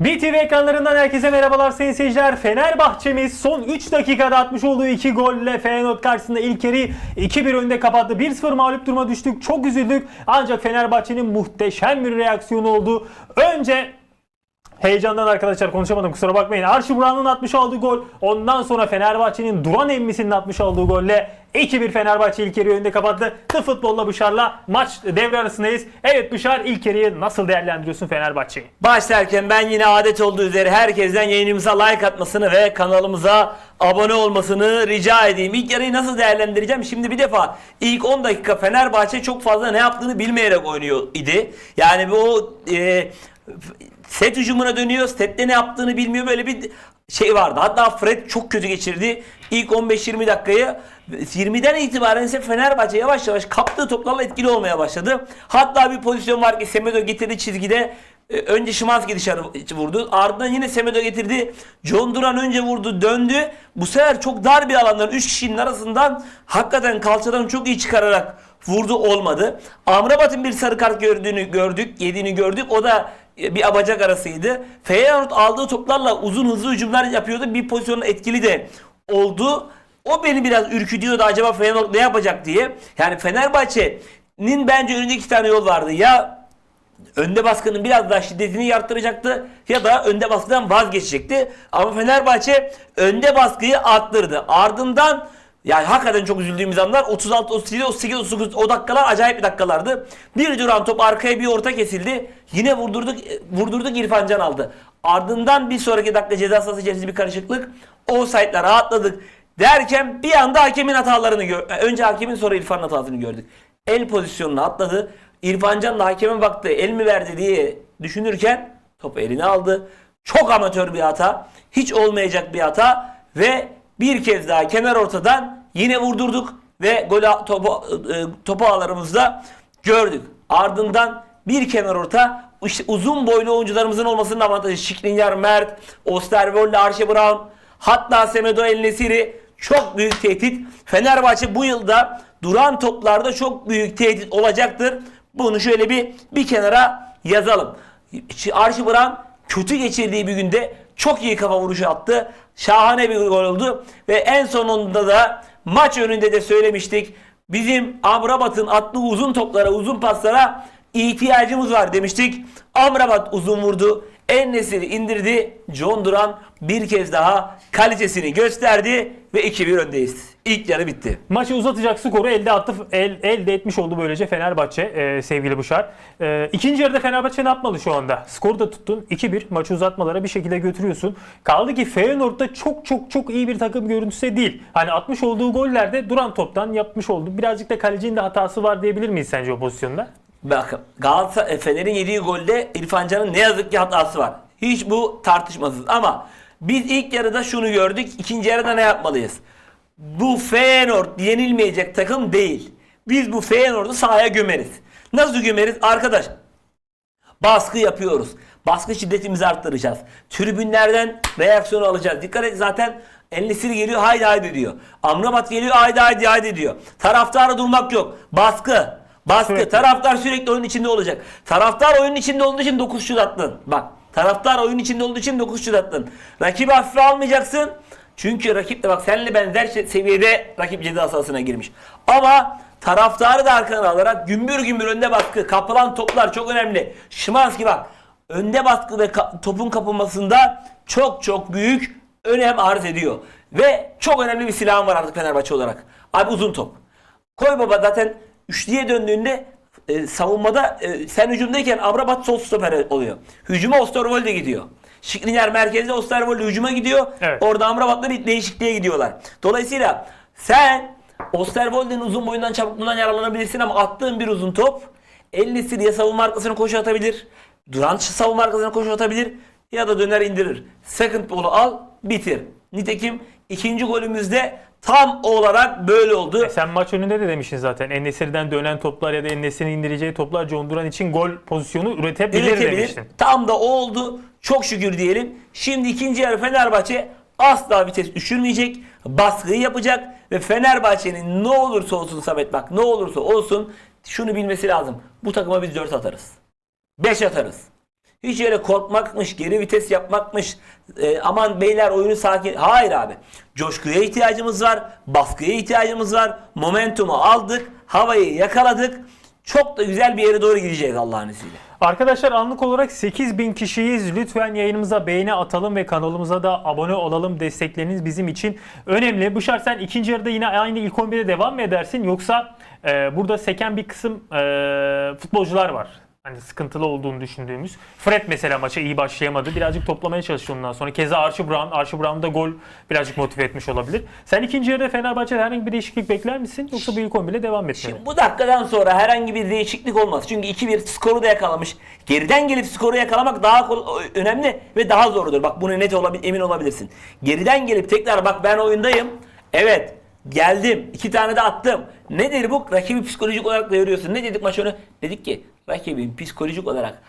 BTV ekranlarından herkese merhabalar sayın seyirciler. Fenerbahçe'miz son 3 dakikada atmış olduğu 2 golle Feyenoord karşısında ilk yarıyı 2-1 önde kapattı. 1-0 mağlup duruma düştük. Çok üzüldük. Ancak Fenerbahçe'nin muhteşem bir reaksiyonu oldu. Önce Heyecandan arkadaşlar konuşamadım kusura bakmayın. Arşi Buran'ın atmış olduğu gol. Ondan sonra Fenerbahçe'nin Duran Emmisi'nin atmış olduğu golle 2-1 Fenerbahçe ilk yarıyı önde kapattı. The Futbol'la Bışar'la maç devre arasındayız. Evet Bışar ilk yarıyı nasıl değerlendiriyorsun Fenerbahçe'yi? Başlarken ben yine adet olduğu üzere herkesten yayınımıza like atmasını ve kanalımıza abone olmasını rica edeyim. İlk yarıyı nasıl değerlendireceğim? Şimdi bir defa ilk 10 dakika Fenerbahçe çok fazla ne yaptığını bilmeyerek oynuyor idi. Yani bu e, set hücumuna dönüyor. Sette ne yaptığını bilmiyor. Böyle bir şey vardı. Hatta Fred çok kötü geçirdi. İlk 15-20 dakikayı 20'den itibaren ise Fenerbahçe yavaş yavaş kaptığı toplarla etkili olmaya başladı. Hatta bir pozisyon var ki Semedo getirdi çizgide e, Önce Şimanski dışarı vurdu. Ardından yine Semedo getirdi. John Duran önce vurdu döndü. Bu sefer çok dar bir alandan 3 kişinin arasından hakikaten kalçadan çok iyi çıkararak vurdu olmadı. Amrabat'ın bir sarı kart gördüğünü gördük, yediğini gördük. O da bir abacak arasıydı. Feyenoord aldığı toplarla uzun hızlı hücumlar yapıyordu. Bir pozisyonun etkili de oldu. O beni biraz ürkütüyordu acaba Feyenoord ne yapacak diye. Yani Fenerbahçe'nin bence önünde iki tane yol vardı. Ya önde baskının biraz daha şiddetini arttıracaktı ya da önde baskıdan vazgeçecekti. Ama Fenerbahçe önde baskıyı arttırdı. Ardından yani hakikaten çok üzüldüğümüz anlar 36, 37, 38, 39 o dakikalar acayip bir dakikalardı. Bir duran top arkaya bir orta kesildi. Yine vurdurduk vurdurduk İrfan Can aldı. Ardından bir sonraki dakika ceza sahası içerisinde bir karışıklık. Offside'la rahatladık derken bir anda hakemin hatalarını gör. Önce hakemin sonra İrfan'ın hatasını gördük. El pozisyonuna atladı. İrfan Can da hakeme baktı. El mi verdi diye düşünürken topu eline aldı. Çok amatör bir hata. Hiç olmayacak bir hata ve bir kez daha kenar ortadan yine vurdurduk ve gol topu, e, topu ağlarımızda gördük. Ardından bir kenar orta uzun boylu oyuncularımızın olmasının avantajı. Şikrinyar, Mert, Osterwold, Arşe Brown, hatta Semedo El Nesiri çok büyük tehdit. Fenerbahçe bu yılda duran toplarda çok büyük tehdit olacaktır. Bunu şöyle bir bir kenara yazalım. Arşi Brown kötü geçirdiği bir günde çok iyi kafa vuruşu attı. Şahane bir gol oldu. Ve en sonunda da maç önünde de söylemiştik. Bizim Amrabat'ın attığı uzun toplara, uzun paslara ihtiyacımız var demiştik. Amrabat uzun vurdu. En indirdi. John Duran bir kez daha kalitesini gösterdi ve 2-1 öndeyiz. İlk yarı bitti. Maçı uzatacak skoru elde attı, el, elde etmiş oldu böylece Fenerbahçe e, sevgili Buşar. E, ikinci yarıda Fenerbahçe ne yapmalı şu anda? Skoru da tuttun. 2-1 maçı uzatmalara bir şekilde götürüyorsun. Kaldı ki Feyenoord'da çok çok çok iyi bir takım görüntüsü değil. Hani atmış olduğu gollerde duran toptan yapmış oldu. Birazcık da kalecinin de hatası var diyebilir miyiz sence o pozisyonda? Bakın Galatasaray Fener'in yediği golde İrfan Can'ın ne yazık ki hatası var. Hiç bu tartışmasız ama biz ilk yarıda şunu gördük. ikinci yarıda ne yapmalıyız? Bu Feyenoord yenilmeyecek takım değil. Biz bu Feyenoord'u sahaya gömeriz. Nasıl gömeriz? Arkadaş baskı yapıyoruz. Baskı şiddetimizi arttıracağız. Tribünlerden reaksiyon alacağız. Dikkat et zaten Enlisiri geliyor haydi haydi diyor. Amrabat geliyor haydi haydi haydi diyor. Taraftara durmak yok. Baskı. Baskı. Sürekli. Taraftar sürekli oyun içinde olacak. Taraftar oyunun içinde olduğu için 9 şut attın. Bak. Taraftar oyun içinde olduğu için 9 şut attın. Rakibi hafife almayacaksın. Çünkü rakip de bak seninle benzer şey- seviyede rakip ceza sahasına girmiş. Ama taraftarı da arkana alarak gümbür gümbür önde baskı. Kapılan toplar çok önemli. Şimanski bak. Önde baskı ve ka- topun kapılmasında çok çok büyük önem arz ediyor. Ve çok önemli bir silahım var artık Fenerbahçe olarak. Abi uzun top. Koy baba zaten üçlüye döndüğünde e, savunmada e, sen hücumdayken Amrabat sol stoper oluyor. Hücuma Osterwolde gidiyor. Şikrinyar merkezde Osterwolde hücuma gidiyor. Evet. Orada Amrabat'la bir değişikliğe gidiyorlar. Dolayısıyla sen Osterwolde'nin uzun boyundan çabukluğundan yararlanabilirsin ama attığın bir uzun top Ellis'i diye savunma arkasına koşu atabilir. Duran savunma arkasına koşu atabilir. Ya da döner indirir. Second ball'u al bitir. Nitekim ikinci golümüzde tam olarak böyle oldu. E sen maç önünde de demiştin zaten. Ennesiri'den dönen toplar ya da Ennesiri'nin indireceği toplar John Duran için gol pozisyonu üretebilir, üretebilir. demiştin. Tam da o oldu. Çok şükür diyelim. Şimdi ikinci yarı Fenerbahçe asla vites düşürmeyecek. Baskıyı yapacak ve Fenerbahçe'nin ne olursa olsun Samet bak ne olursa olsun şunu bilmesi lazım. Bu takıma biz 4 atarız. 5 atarız. Hiç öyle korkmakmış, geri vites yapmakmış, e, aman beyler oyunu sakin. Hayır abi. Coşkuya ihtiyacımız var, baskıya ihtiyacımız var. Momentumu aldık, havayı yakaladık. Çok da güzel bir yere doğru gideceğiz Allah'ın izniyle. Arkadaşlar anlık olarak 8000 kişiyiz. Lütfen yayınımıza beğeni atalım ve kanalımıza da abone olalım. Destekleriniz bizim için önemli. Bu şart sen ikinci yarıda yine aynı ilk 11'de devam mı edersin? Yoksa e, burada seken bir kısım e, futbolcular var. Hani sıkıntılı olduğunu düşündüğümüz. Fred mesela maça iyi başlayamadı. Birazcık toplamaya çalıştı ondan sonra. Keza Archie Brown. Archie Brown da gol birazcık motive etmiş olabilir. Sen ikinci yarıda Fenerbahçe'de herhangi bir değişiklik bekler misin? Yoksa bu ilk 11'le devam etmeli? Şimdi bu dakikadan sonra herhangi bir değişiklik olmaz. Çünkü 2-1 skoru da yakalamış. Geriden gelip skoru yakalamak daha önemli ve daha zordur. Bak bunu net olabil emin olabilirsin. Geriden gelip tekrar bak ben oyundayım. Evet geldim. iki tane de attım. Nedir bu? Rakibi psikolojik olarak da görüyorsun. Ne dedik maç önü? Dedik ki rakibin psikolojik olarak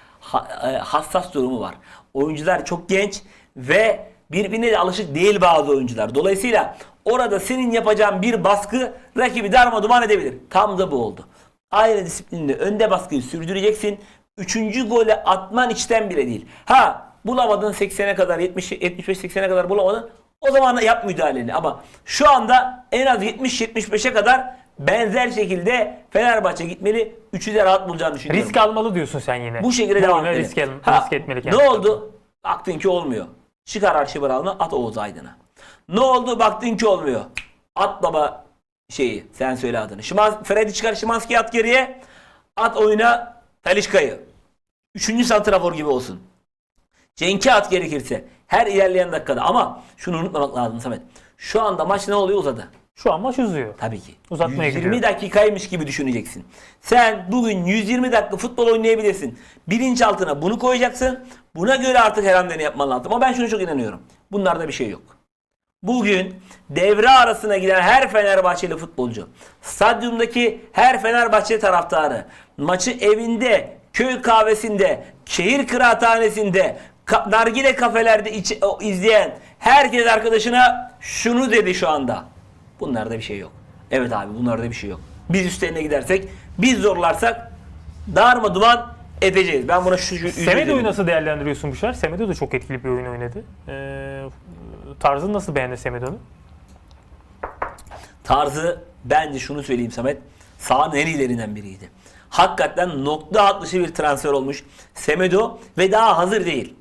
e, hassas durumu var. Oyuncular çok genç ve birbirine de alışık değil bazı oyuncular. Dolayısıyla orada senin yapacağın bir baskı rakibi darma edebilir. Tam da bu oldu. Aynı disiplinle önde baskıyı sürdüreceksin. Üçüncü gole atman içten bile değil. Ha bulamadın 80'e kadar 70 75-80'e kadar bulamadın. O zaman yap müdahaleni. Ama şu anda en az 70-75'e kadar benzer şekilde Fenerbahçe gitmeli. Üçü de rahat bulacağını düşünüyorum. Risk almalı diyorsun sen yine. Bu şekilde devam edelim. risk, el- Ha, risk etmeli Ne kendisi. oldu? Baktın ki olmuyor. Çıkar Arşi Brown'u at Oğuz Aydın'a. Ne oldu? Baktın ki olmuyor. At baba şeyi sen söyle adını. Şimans, Fred'i çıkar Şimanski'yi at geriye. At oyuna Talişka'yı. Üçüncü santrafor gibi olsun. Cenk'i at gerekirse. Her ilerleyen dakikada. Ama şunu unutmamak lazım Samet. Şu anda maç ne oluyor uzadı. Şu an maç uzuyor. Tabii ki. Uzatmaya 120 gidiyor. dakikaymış gibi düşüneceksin. Sen bugün 120 dakika futbol oynayabilirsin. Bilinçaltına bunu koyacaksın. Buna göre artık her hamleni yapman lazım. Ama ben şunu çok inanıyorum. Bunlarda bir şey yok. Bugün devre arasına giden her Fenerbahçeli futbolcu, stadyumdaki her Fenerbahçe taraftarı, maçı evinde, köy kahvesinde, şehir kıraathanesinde, ka- nargile kafelerde iç- o- izleyen herkes arkadaşına şunu dedi şu anda. Bunlarda bir şey yok. Evet abi bunlarda bir şey yok. Biz üstlerine gidersek, biz zorlarsak darma duman edeceğiz. Ben buna şu, şu Semedo'yu nasıl değerlendiriyorsun bu şart? Semedo da çok etkili bir oyun oynadı. Ee, tarzını nasıl beğendin Semedo'nun? tarzı bence şunu söyleyeyim Samet. Sağın en iyilerinden biriydi. Hakikaten nokta atlışı bir transfer olmuş. Semedo ve daha hazır değil.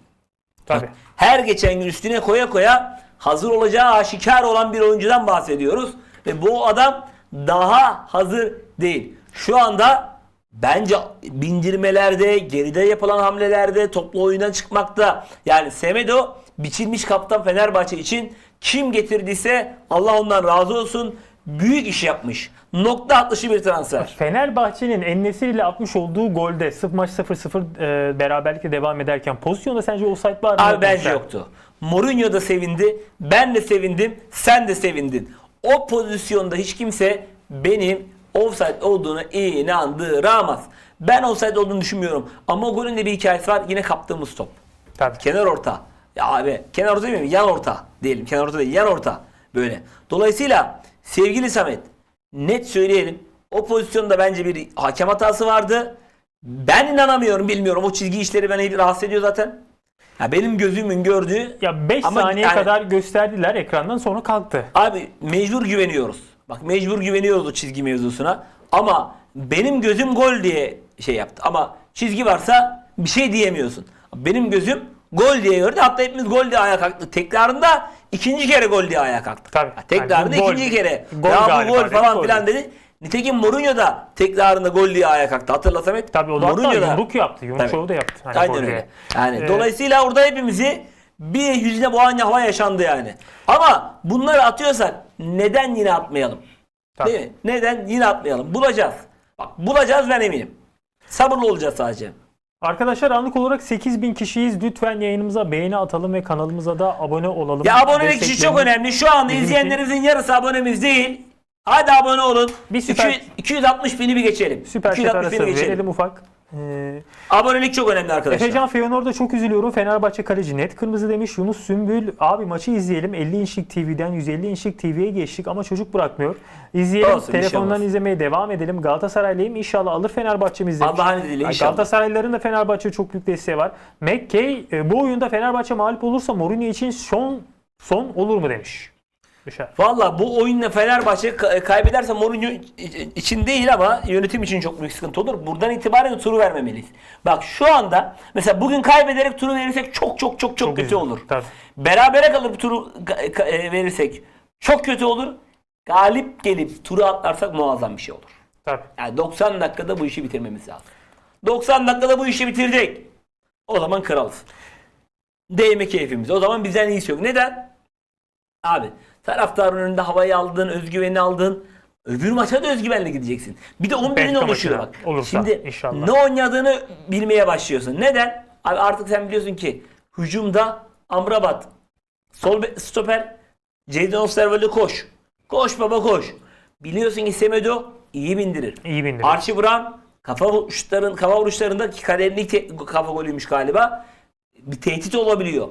Tabii. Her geçen gün üstüne koya koya hazır olacağı aşikar olan bir oyuncudan bahsediyoruz. Ve bu adam daha hazır değil. Şu anda bence bindirmelerde, geride yapılan hamlelerde, toplu oyundan çıkmakta. Yani Semedo biçilmiş kaptan Fenerbahçe için kim getirdiyse Allah ondan razı olsun. Büyük iş yapmış. Nokta atlışı bir transfer. Fenerbahçe'nin Ennesir ile atmış olduğu golde sırf maç 0-0 e, beraberlikle devam ederken pozisyonda sence offside var mı? Abi bence yoktu. Mourinho da sevindi. Ben de sevindim. Sen de sevindin. O pozisyonda hiç kimse benim offside olduğunu inandıramaz. Ben offside olduğunu düşünmüyorum. Ama o golün de bir hikayesi var. Yine kaptığımız top. Tabii. Kenar orta. Ya abi kenar orta değil mi? Yan orta diyelim. Kenar orta değil. Yan orta. Böyle. Dolayısıyla sevgili Samet net söyleyelim. O pozisyonda bence bir hakem hatası vardı. Ben inanamıyorum bilmiyorum. O çizgi işleri beni rahatsız ediyor zaten. Ya benim gözümün gördüğü Ya 5 Ama saniye yani- kadar gösterdiler ekrandan sonra kalktı. Abi mecbur güveniyoruz. Bak mecbur güveniyoruz o çizgi mevzusuna. Ama benim gözüm gol diye şey yaptı. Ama çizgi varsa bir şey diyemiyorsun. Benim gözüm gol diye gördü. Hatta hepimiz gol diye ayağa kalktı. Tekrarında ikinci kere gol diye ayağa kalktı. Tabii. Ha, tekrarında Yani bu gol- ikinci kere. gol ya bu gol falan filan dedi. Nitekim Mourinho da tekrarında gol diye ayağa kalktı. Hatırla Samet. Tabii o da hatta yumruk yaptı. Yumruk şovu da yaptı. Hani Aynen öyle. Yani Ee, dolayısıyla orada hepimizi bir yüzüne boğan hava yaşandı yani. Ama bunları atıyorsak neden yine atmayalım? Tabii. Değil mi? Neden yine atmayalım? Bulacağız. Bak bulacağız ben eminim. Sabırlı olacağız sadece. Arkadaşlar anlık olarak 8000 kişiyiz. Lütfen yayınımıza beğeni atalım ve kanalımıza da abone olalım. Ya abonelik işi çok önemli. Şu anda bizim izleyenlerimizin yarısı abonemiz değil. Hadi abone olun. Bir süper- 200 260 bini bir geçelim. Süper chat 260 arası bini geçelim. verelim ufak. Ee, Abonelik çok önemli arkadaşlar. Efecan Feyenoord'a çok üzülüyorum. Fenerbahçe kaleci net kırmızı demiş. Yunus Sümbül abi maçı izleyelim. 50 inçlik TV'den 150 inçlik TV'ye geçtik ama çocuk bırakmıyor. İzleyelim. Olsun, bir şey Telefondan olmaz. izlemeye devam edelim. Galatasaraylıyım. İnşallah alır Fenerbahçe'miz demiş. Allah'ın izniyle Ay, inşallah. Galatasaraylıların da Fenerbahçe çok büyük desteği var. McKay e, bu oyunda Fenerbahçe mağlup olursa Mourinho için son son olur mu demiş. Düşer. Valla bu oyunla Fenerbahçe ka- kaybederse Mourinho için değil ama yönetim için çok büyük sıkıntı olur. Buradan itibaren turu vermemeliyiz. Bak şu anda mesela bugün kaybederek turu verirsek çok çok çok çok, kötü üzücü. olur. Tabii. Berabere kalıp turu e, verirsek çok kötü olur. Galip gelip turu atlarsak muazzam bir şey olur. Tabii. Yani 90 dakikada bu işi bitirmemiz lazım. 90 dakikada bu işi bitirdik. O zaman kralız. Değme keyfimize. O zaman bizden iyisi yok. Neden? Abi taraftarın önünde havayı aldın, özgüveni aldın. Öbür maça da özgüvenle gideceksin. Bir de 11'in Belki oluşuyor bak. olursa Şimdi inşallah. ne oynadığını bilmeye başlıyorsun. Neden? Abi artık sen biliyorsun ki hücumda Amrabat, sol stoper, Jadon Osterwolde koş. Koş baba koş. Biliyorsun ki Semedo iyi bindirir. İyi bindirir. Archie Brown kafa vuruşların kafa vuruşlarında ki te- kafa golüymüş galiba. Bir tehdit olabiliyor.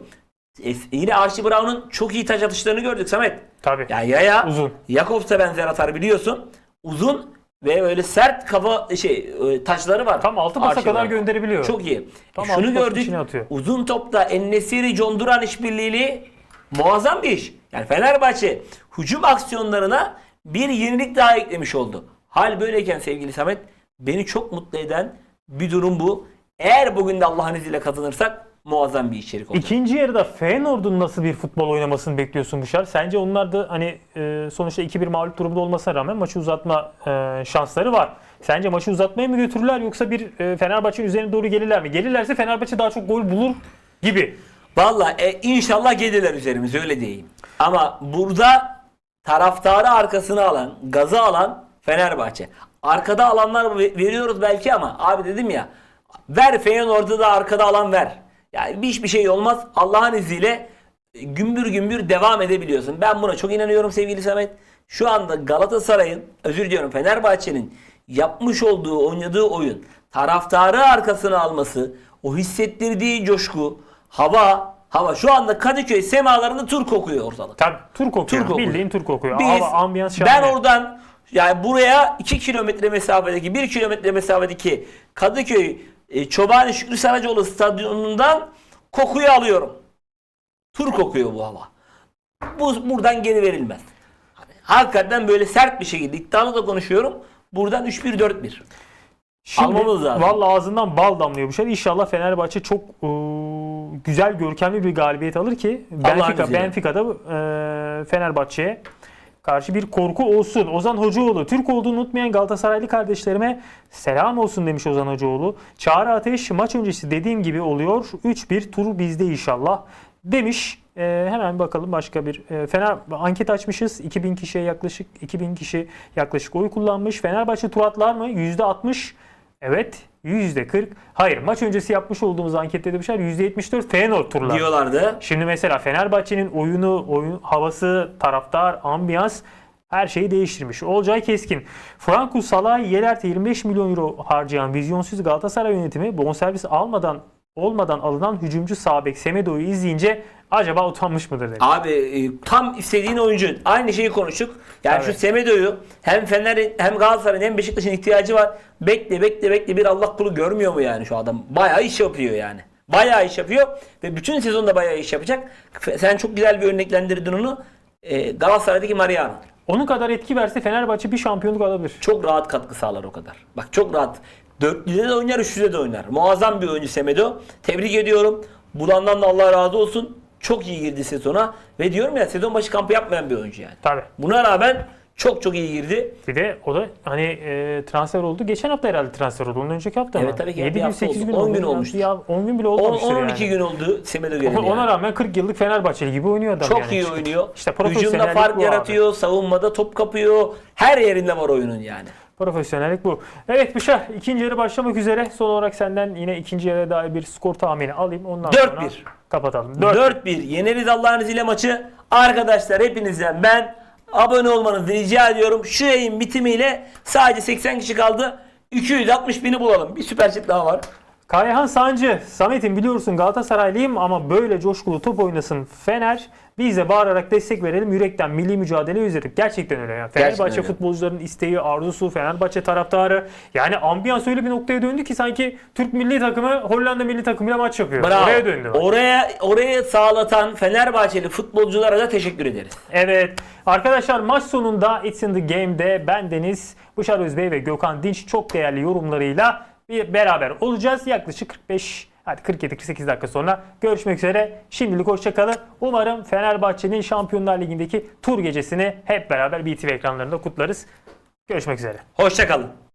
E, yine Archie Brown'un çok iyi taç atışlarını gördük Samet. Tabii. Ya ya ya. Uzun. Jakobs da benzer atar biliyorsun. Uzun ve öyle sert kafa şey e, taçları var. Tam altı pasa kadar gönderebiliyor. Çok iyi. Tam Şunu altı pasın gördük. Uzun topta Ennesiri John Duran işbirliğiyle muazzam bir iş. Yani Fenerbahçe hücum aksiyonlarına bir yenilik daha eklemiş oldu. Hal böyleyken sevgili Samet beni çok mutlu eden bir durum bu. Eğer bugün de Allah'ın izniyle kazanırsak muazzam bir içerik olacak. İkinci yarıda Feyenoord'un nasıl bir futbol oynamasını bekliyorsun Büşar? Sence onlar da hani e, sonuçta 2-1 mağlup durumda olmasına rağmen maçı uzatma e, şansları var. Sence maçı uzatmaya mı götürürler yoksa bir e, Fenerbahçe'nin üzerine doğru gelirler mi? Gelirlerse Fenerbahçe daha çok gol bulur gibi. Valla e, inşallah gelirler üzerimize öyle diyeyim. Ama burada taraftarı arkasına alan, gazı alan Fenerbahçe. Arkada alanlar ve- veriyoruz belki ama abi dedim ya ver Feyenoord'u da arkada alan ver. Yani hiçbir şey olmaz. Allah'ın izniyle e, gümbür gümbür devam edebiliyorsun. Ben buna çok inanıyorum sevgili Samet. Şu anda Galatasaray'ın, özür diliyorum Fenerbahçe'nin yapmış olduğu, oynadığı oyun, taraftarı arkasına alması, o hissettirdiği coşku, hava, hava şu anda Kadıköy semalarında tur kokuyor ortalık. Tabii tur kokuyor. Tur kokuyor. Bildiğin tur kokuyor. Biz, Hava, ambiyans ben şahane. oradan yani buraya 2 kilometre mesafedeki 1 kilometre mesafedeki Kadıköy e, Çobani Şükrü Saracoğlu stadyumundan kokuyu alıyorum. Tur kokuyor bu hava. Bu buradan geri verilmez. Hani hakikaten böyle sert bir şekilde iddialı da konuşuyorum. Buradan 3-1-4-1. Şimdi Almamız lazım. Valla ağzından bal damlıyor bu şey. İnşallah Fenerbahçe çok e, güzel, görkemli bir galibiyet alır ki Benfica. Benfica'da e, Fenerbahçe'ye karşı bir korku olsun. Ozan Hocaoğlu, Türk olduğunu unutmayan Galatasaraylı kardeşlerime selam olsun demiş Ozan Hocaoğlu. Çağrı Ateş maç öncesi dediğim gibi oluyor. 3-1 tur bizde inşallah demiş. E, hemen bakalım başka bir e, Fener anket açmışız. 2000 kişiye yaklaşık 2000 kişi yaklaşık oy kullanmış. Fenerbahçe tur atlar mı? %60 Evet. %40. Hayır. Maç öncesi yapmış olduğumuz ankette demişler %74 Feyenoord turlar. Diyorlardı. Şimdi mesela Fenerbahçe'nin oyunu, oyun havası, taraftar, ambiyans her şeyi değiştirmiş. Olcay Keskin. Franco Salah Yelert'e 25 milyon euro harcayan vizyonsuz Galatasaray yönetimi bonservis almadan olmadan alınan hücumcu sağ bek Semedo'yu izleyince acaba utanmış mıdır dedi. Abi e, tam istediğin oyuncu. Aynı şeyi konuştuk. Yani Tabii. şu Semedo'yu hem Fener'in hem Galatasaray'ın hem Beşiktaş'ın ihtiyacı var. Bekle bekle bekle bir Allah kulu görmüyor mu yani şu adam? Bayağı iş yapıyor yani. Bayağı iş yapıyor ve bütün sezonda bayağı iş yapacak. Sen çok güzel bir örneklendirdin onu. E, Galatasaray'daki Mariano. Onun kadar etki verse Fenerbahçe bir şampiyonluk alabilir. Çok rahat katkı sağlar o kadar. Bak çok rahat. Dörtlüde de oynar, üçlüde de oynar. Muazzam bir oyuncu Semedo. Tebrik ediyorum. Bulandan da Allah razı olsun. Çok iyi girdi sezona. Ve diyorum ya sezon başı kampı yapmayan bir oyuncu yani. Tabii. Buna rağmen çok çok iyi girdi. Bir de o da hani e, transfer oldu. Geçen hafta herhalde transfer oldu. Ondan önceki hafta Evet, mı? tabii ki. 7 Bir gün hafta 8 oldu. gün 10 oldu. gün olmuştur. Ya 10 gün bile 10 olmamıştır 12 yani. gün oldu Semedo geldi. Ona yani. rağmen 40 yıllık Fenerbahçeli gibi oynuyor adam Çok yani. iyi oynuyor. İşte Hücumda profesyonellik fark bu abi. yaratıyor. Savunmada top kapıyor. Her yerinde var oyunun yani. Profesyonellik bu. Evet Büşar ikinci yarı başlamak üzere. Son olarak senden yine ikinci yarıya dair bir skor tahmini alayım. Ondan 4-1. sonra kapatalım. 4 4-1 yeneriz Allah'ın izniyle maçı. Arkadaşlar hepinizden ben abone olmanızı rica ediyorum. Şu yayın bitimiyle sadece 80 kişi kaldı. 260 bini bulalım. Bir süper chat daha var. Kayhan Sancı, Samet'im biliyorsun Galatasaraylıyım ama böyle coşkulu top oynasın Fener. Biz de bağırarak destek verelim. Yürekten milli mücadele özledik. Gerçekten öyle ya. Fenerbahçe öyle. futbolcuların isteği, arzusu, Fenerbahçe taraftarı. Yani ambiyans öyle bir noktaya döndü ki sanki Türk milli takımı Hollanda milli takımıyla maç yapıyor. Bravo. Oraya döndü. bak. Oraya oraya sağlatan Fenerbahçeli futbolculara da teşekkür ederiz. Evet. Arkadaşlar maç sonunda It's in the Game'de ben Deniz, Bışar Özbey ve Gökhan Dinç çok değerli yorumlarıyla bir beraber olacağız. Yaklaşık 45 hadi 47-48 dakika sonra görüşmek üzere. Şimdilik hoşçakalın. Umarım Fenerbahçe'nin Şampiyonlar Ligi'ndeki tur gecesini hep beraber BTV ekranlarında kutlarız. Görüşmek üzere. Hoşçakalın.